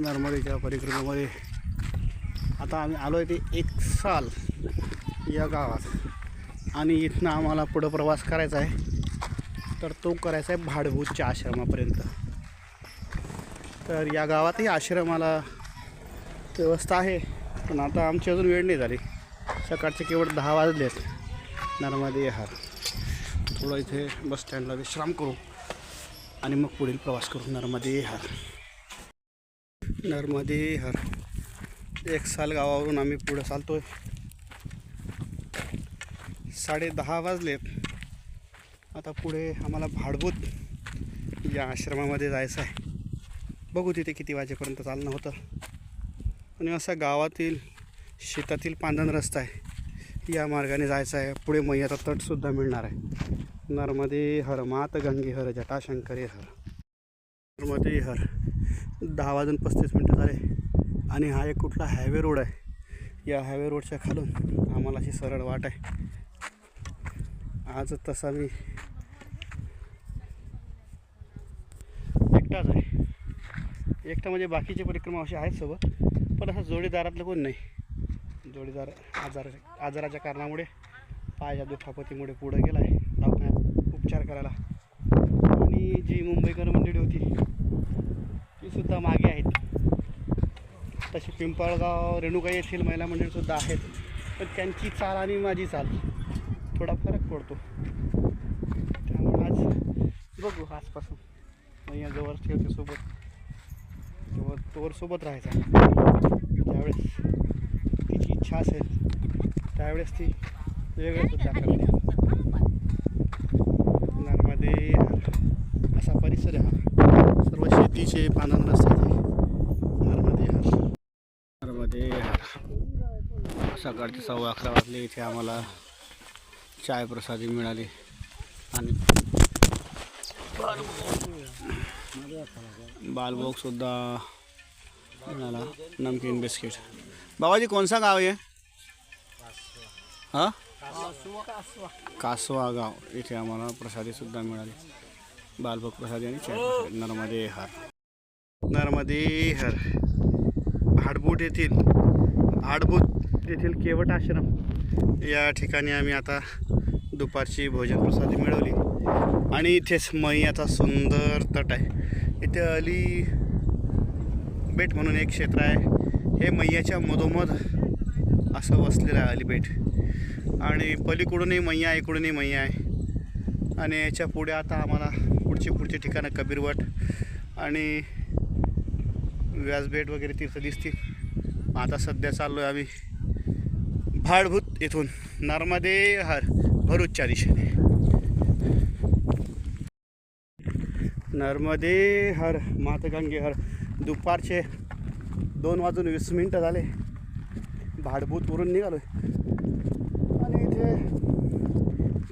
नर्मदेच्या परिक्रमेमध्ये. आता आम्ही आलो आहे ते एक साल या गावात. आणि इथनं आम्हाला पुढं प्रवास करायचा आहे. तर तो करायचा आहे भाडभूतच्या आश्रमापर्यंत. तर या गावातही आश्रमाला व्यवस्था आहे. पण आता आमची अजून वेळ नाही झाली. सकाळचे केवळ दहा वाजलेत. नर्मदे हार. थोडं इथे बस स्टँडला विश्राम करू. आणि मग पुढील प्रवास करू नर्मदे हर. नर्मदे हर. एक साल गावावरून आम्ही पुढं चालतो आहे साडे दहा वाजलेत. आता पुढे आम्हाला भाडभूत या आश्रमामध्ये जायचं आहे. बघू तिथे किती वाजेपर्यंत चालणं होतं. आणि असा गावातील शेतातील पांदण रस्ता आहे. या मार्गाने जायचं आहे. पुढे मैयाचा तटसुद्धा मिळणार आहे. नर्मदे हर मात गंगे हर जटाशंकरे हर. नर्मदे हर. दहा वाजून पस्तीस मिनटं झाले. आणि हा एक कुठला हायवे रोड आहे. या हायवे रोडच्या खालून आम्हाला अशी सरळ वाट आहे. आज तसा मी एकटाच आहे. एकटा म्हणजे बाकीचे परिक्रमा असे आहेत सोबत पण असं जोडीदारातलं कोण नाही. जोडीदार आजार आजाराच्या कारणामुळे पायाच्या दुखापतीमुळे पुढे गेला आहे उपचार करायला. आणि जी मुंबईकर मंडळी होती ती सुद्धा मागे आहेत. तशी पिंपळगाव रेणुका येथील महिला मंडळीसुद्धा आहेत. पण त्यांची चाल आणि माझी चाल थोडा फरक पडतो. त्यामुळे आज बघू आजपासून. मैया जवळ ठेवते सोबत. जवळ तोवर सोबत राहायचा. ज्यावेळेस तिची इच्छा असेल त्यावेळेस ती वेगळं सुद्धा करते नर्मदे असा परिसर आहे हा. सर्व शेतीचे पानांना नर्मदे सकाळचे सव्वा अकरा वाजले इथे आम्हाला चाय प्रसादी मिळाली. आणि बालभोग सुद्धा मिळाला नमकीन बिस्किट. बाबाजी कोणसा गाव आहे? हां? कासवा गाव. इथे आम्हाला प्रसादी सुद्धा मिळाली. बालभोग प्रसादी आणि चाय प्रसादी नर्मदे हर. नर्मदे हर. भाडबूट येथील भाडबूट येथील केवट आश्रम. या ठिकाणी आम्ही आता दुपारची भोजन प्रसादी मिळवली. आणि इथेच मैयाचा सुंदर तट आहे. इथे अली बेट म्हणून एक क्षेत्र आहे. हे मैयाच्या मधोमध असं वसलेलं आहे अलीबेट आणि पलीकडूनही मैया इकडूनही मैया आहे. आणि याच्यापुढे आता आम्हाला पुढची पुढची ठिकाणं कबीरवट आणि व्यासबेट वगैरे तिथं दिसतील आता सध्या चाललो आहे आम्ही भाडभूत येथून नर्मदे हर भरूचच्या दिशेने. नर्मदे हर मातगंगे हर दुपारचे दोन वाजून वीस मिनटं झाले. भाडभूत वरून निघालो आणि इथे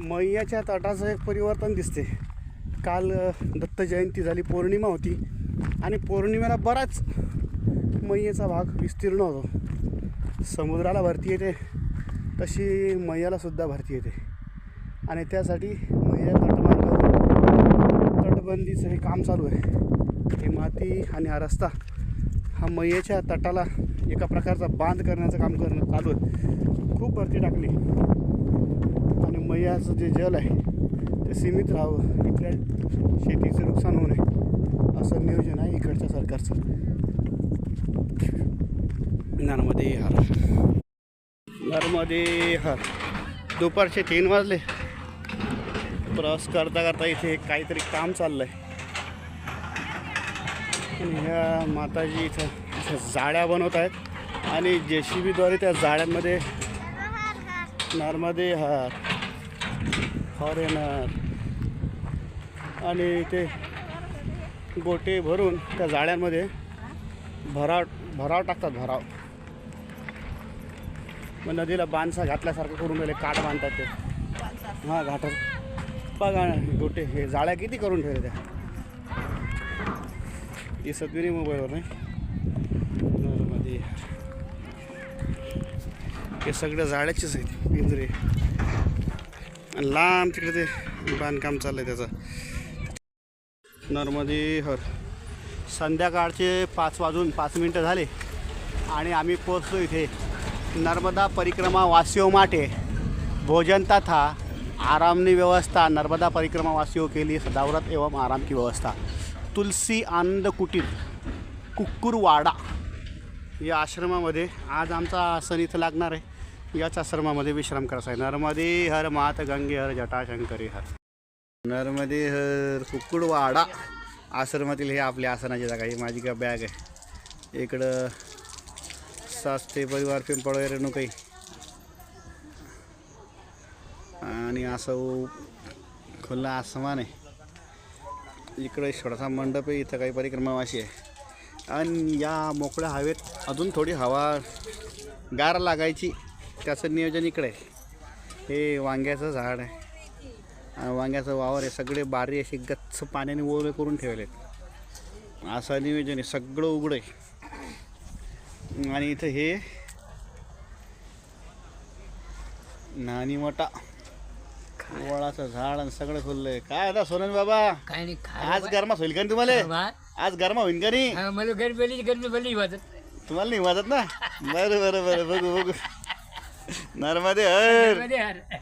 मैयाच्या तटाचं एक परिवर्तन दिसते. काल दत्त जयंती झाली पौर्णिमा होती. आणि पौर्णिमेला बराच मैयेचा भाग विस्तीर्ण होतो. समुद्राला भरती येते तशी मैयालासुद्धा भरती येते. आणि त्यासाठी मैया तटमार्गावर तटबंदीचं हे काम चालू आहे. हे माती आणि हा रस्ता हा मैयाच्या तटाला एका प्रकारचा बांध करण्याचं काम करणं चालू आहे. खूप भरती टाकली. आणि मैयाचं जे जल आहे ते सीमित राहावं. इथल्या शेतीचं नुकसान होऊ नये. असं नियोजन आहे इकडच्या सरकारचं. नर्मदे हर. नर्मदे हर. दुपारचे तीन वाजले. प्रवास करता करता इथे काहीतरी काम चाललं आहे आणि ह्या माताजी इथं इथं जाळ्या बनवत आहेत. आणि जे सी बीद्वारे त्या जाळ्यांमध्ये नर्मदे हार. फॉरेनर. आणि ते गोटे भरून त्या जाळ्यांमध्ये भराव भराव टाकतात भराव. मग नदीला बांधसा घातल्यासारखं करून राहिले काठ बांधतात ते. हां घाटात. बघा गोटे हे जाळ्या किती करून ठेवले त्या. दिसत बी नाही मोबाईलवर नाही. हे सगळ्या जाळ्याचेच आहेत पिंजरे. लांब तिकडे ते बांधकाम आहे त्याचं. नर्मदे हर. संध्याकाळचे पाच वाजून पाच मिनटं झाले आणि आम्ही पोचलो इथे. नर्मदा परिक्रमा वासिओ माटे. भोजन तथा आरामनी व्यवस्था. नर्मदा परिक्रमा वासिओ के लिए सदाव्रत एवं आराम की व्यवस्था. तुलसी आनंद कुटीर कुक्कुरवाडा. या आश्रमामध्ये आज आमचा सण इथं लागणार आहे. याच आश्रमामध्ये विश्राम करायचा आहे. नर्मदे हर मात गंगे हर जटाशंकरी हर. नर्मदे हर कुक्कुडवाडा आश्रमातील हे आपल्या आसनाची जागा ही माझी का बॅग आहे. इकडं सास्ते परिवार पिंपळ रेणुकाई आणि असं खुल्ला आसमान आहे. इकडे छोटासा मंडप आहे. इथं काही परिक्रमावाशी आहे. आणि या मोकळ्या हवेत अजून थोडी हवा गार लागायची. त्याचं नियोजन इकडे हे वांग्याचं झाड आहे. आणि वांग्याचं वावर आहे. सगळे बारी असे गच्च पाण्याने ओले करून ठेवले असं नियोजन आहे. सगळं उघडं आहे. आणि इथं हे नानी मोठा. वळाचं झाड आणि सगळं खुललं आहे काय आता सोनन बाबा? काय नाही आज गरमा होईल का नाही तुम्हाला? आज गरमा होईल का नाही? मला गरबली गरबली वाजत. तुम्हाला नाही वाजत ना? बरं बरं बरं बघू बघू. नर्मदे हर. नर्मदे हर.